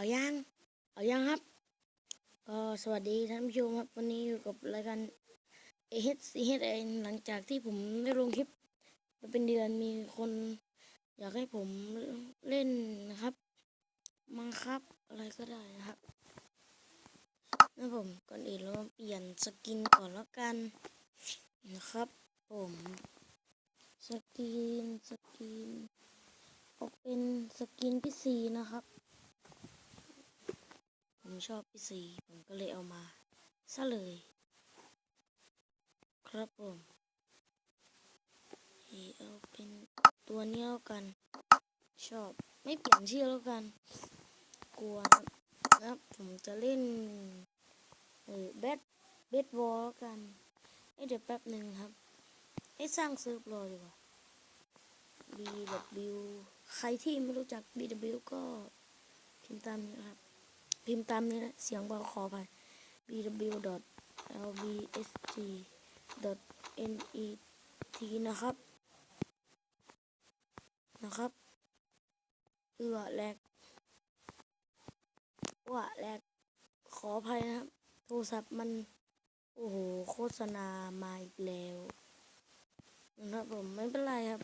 เอายังเอายังครับก็สวัสดีท่านผู้ชมครับ วันนี้อยู่กับรายการ a h c h a หลังจากที่ผมได้ลงคลิปมาเป็นเดือนมีคนอยากให้ผมเล่นนะครับ มังครับ อะไรก็ได้นะครับนะผมก่อนอื่นเรามาเปลี่ยนสกินก่อนแล้วกันนะครับ ผมสกินสกินเอาเป็นสกินพี่ซีนะครับ ผมชอบพี่ซีผมก็เลยเอามาซะเลย ครับผมเฮ้เอาเป็นตัวนี้แล้วกัน ชอบไม่เปลี่ยนชื่อแล้วกัน กลัวนะครับผมจะเล่นเออแบทเบสบอลแล้วกันเอ้เดี๋ยวแป๊บหนึ่งครับให้สร้างเซิร์ฟรอดีกว่า BW ใครที่ไม่รู้จัก BW ก็พิมพ์ตามนี้นะครับ พิมพ์ตามนี้นะ เสียงเบาขอไป bw lbsg net นะครับ นะครับเอือแหลกว่าแหลกขออภัยนะครับ โทรศัพท์มัน โอ้โห โฆษณามาอีกแล้วนะครับผมไม่เป็นไรครับ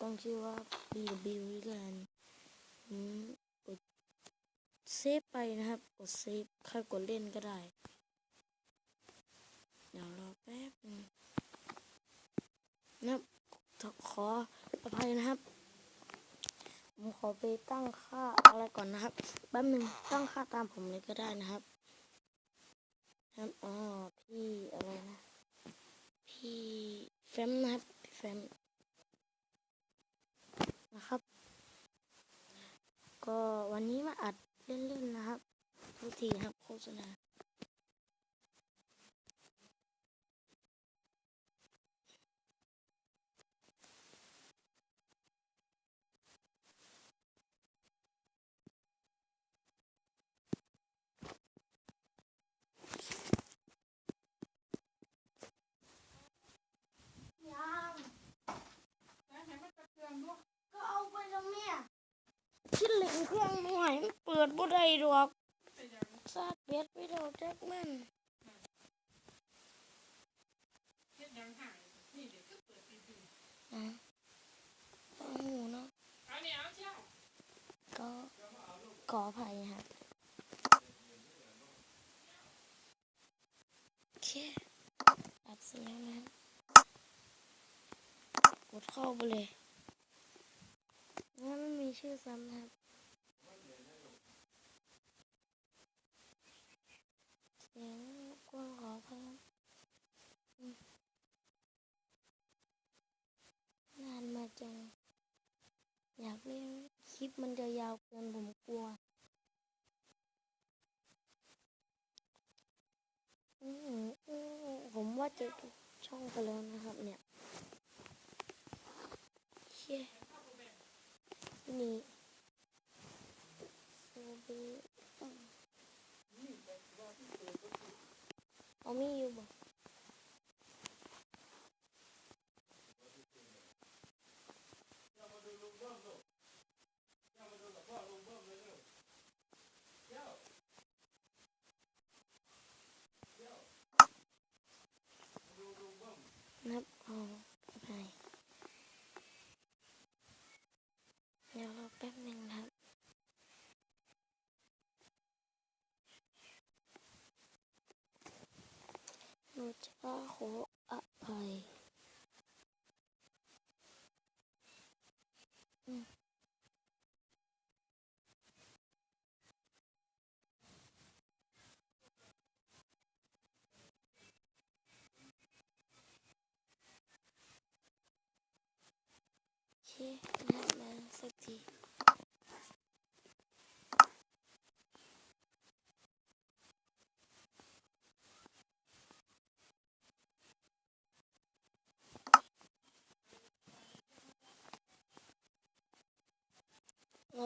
ต้องชื่อว่า BW ด้วกันอืม เซฟไปนะครับ กดเซฟค่อยกดเล่นก็ได้ เดี๋ยวรอแป๊บนึงนะครับขออภัยนะครับ ผมขอไปตั้งค่าอะไรก่อนนะครับแป๊บหนึ่งตั้งค่าตามผมเลยก็ได้นะครับครับอ๋อพี่อะไรนะ พี่แฟมนะครับพี่แฟมนะครับ ก็วันนี้มาอัดเล่นๆนะครับ ทุกทีครับโฆษณายังก็เอาไปตรงเนี้ชิ้นเหล็กเครื่องหน่วยเปิดบ่ได้ดอก ซากเบ็ดไปดอกแจ็คแมันอะโอ้โหเนาะก็ขออภัยครับโอเคอัดเสียงนะครับกดเข้าไปเลยงั้นไม่มีชื่อซ้ำครับ มันจะยาวเกินผมกลัวอือผมว่าจะทุกช่องไปแล้วนะครับเนี่ยเชี่ยนี่โซบีอืมเอามีอยู่บ่ นับเอาไปเดี๋ยวรอแป๊บหนึ่งนะครับหนูจะ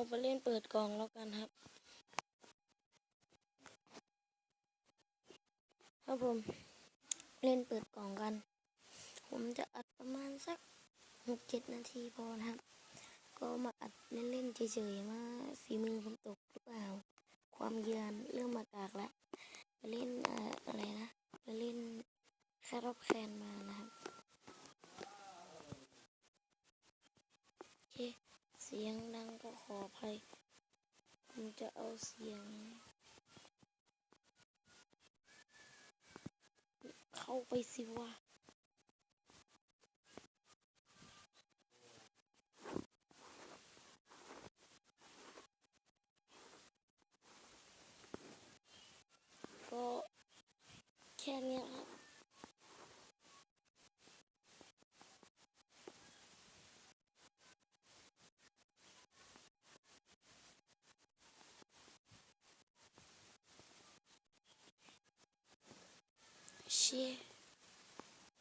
ไปเล่นเปิดกล่องแล้วกันครับ ครับผม เล่นเปิดกล่องกัน ผมจะอัดประมาณสักหกเจ็ดนาทีพอนะครับ ก็มาอัดเล่นๆเฉยๆมาฝีมือผมตกหรือเปล่า ความเยือนเริ่มมากากแล้วไปเล่นอะไรนะไปเล่นแค่รอบแคนมานะครับโอเค สียงดังก็ขออภัยผมจะเอาเสียง เข้าไปสิวะก็แค่เนี้ยครับ เชี่ย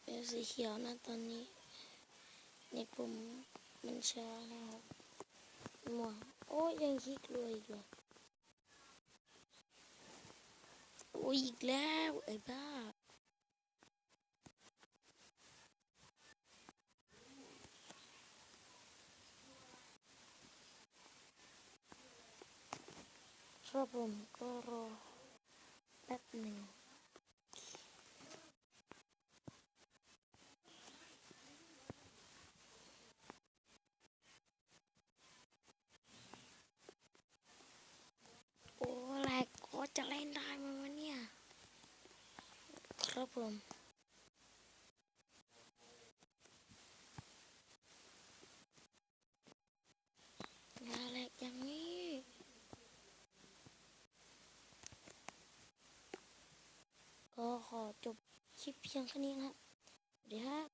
เป็นสีเขียวนะตอนนี้ ในผมมันช้านะครับหมวโอ้ยยังคิดรวยอีกเหรอโอ้ยอีกแล้วไอ้บ้าครับผมก็รอแป๊บหนึ่ง โอ้แหลกก็จะเล่นได้ไหมวะเนี่ย ครับ ผมอย่าแหลกอย่างนี้ก็ขอจบคลิปเพียงแค่นี้นะครับสวัสดีครับ